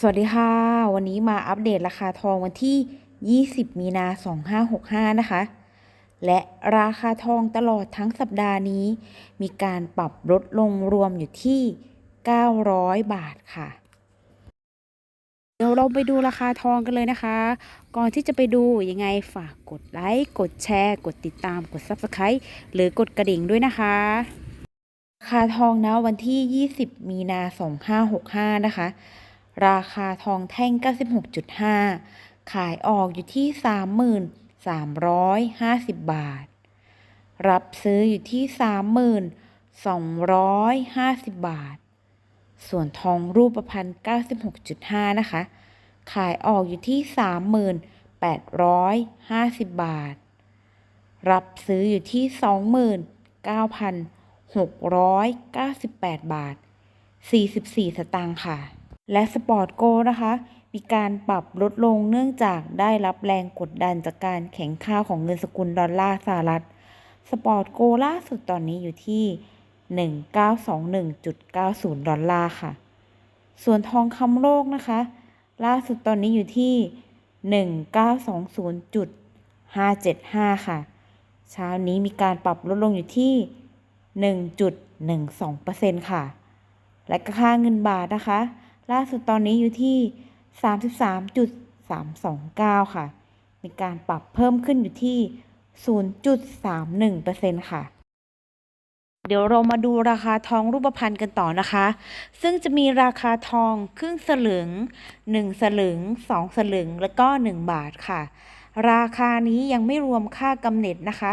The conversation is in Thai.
สวัสดีค่ะ วันนี้มาอัปเดตราคาทองวันที่ 20 มีนา 2565 นะคะ และราคาทองตลอดทั้งสัปดาห์นี้ มีการปรับลดลงรวมอยู่ที่ 900 บาทค่ะ เดี๋ยวเราไปดูราคาทองกันเลยนะคะ ก่อนที่จะไปดูยังไงฝากกดไลค์ กดแชร์ กดติดตาม กด Subscribe หรือกดกระดิ่งด้วยนะคะ ราคาทองนะวันที่ 20 มีนา 2565 นะคะ ราคาทองแท่ง 96.5 ขายออกอยู่ที่ 30,350 บาท รับซื้ออยู่ที่ 30,250 บาท ส่วนทองรูปพรรณ96.5 นะคะ ขายออกอยู่ที่ 30,850 บาท รับซื้ออยู่ที่ 29,698 บาท 44 สตางค์ค่ะ และสปอร์ตโกนะคะ มีการปรับลดลงเนื่องจากได้รับแรงกดดันจากการแข็งค่าของเงินสกุลดอลลาร์สหรัฐ สปอร์ตโกล่าสุดตอนนี้อยู่ที่ 1921.90 ดอลลาร์ค่ะ ส่วนทองคำโลกนะคะ ล่าสุดตอนนี้อยู่ที่ 1920.575 ค่ะ เช้านี้มีการปรับลดลงอยู่ที่ 1.12%ค่ะ และก็ค่าเงินบาทนะคะ ล่าสุดตอนนี้อยู่ที่ 33.329 ค่ะ มีการปรับเพิ่มขึ้นอยู่ที่ 0.31%ค่ะ เดี๋ยวเรามาดูราคาทองรูปพรรณกันต่อนะคะ ซึ่งจะมีราคาทองครึ่งสลึง 1 สลึง 2 สลึง แล้วก็ 1 บาทค่ะ ราคานี้ยังไม่รวมค่ากำเนิดนะคะ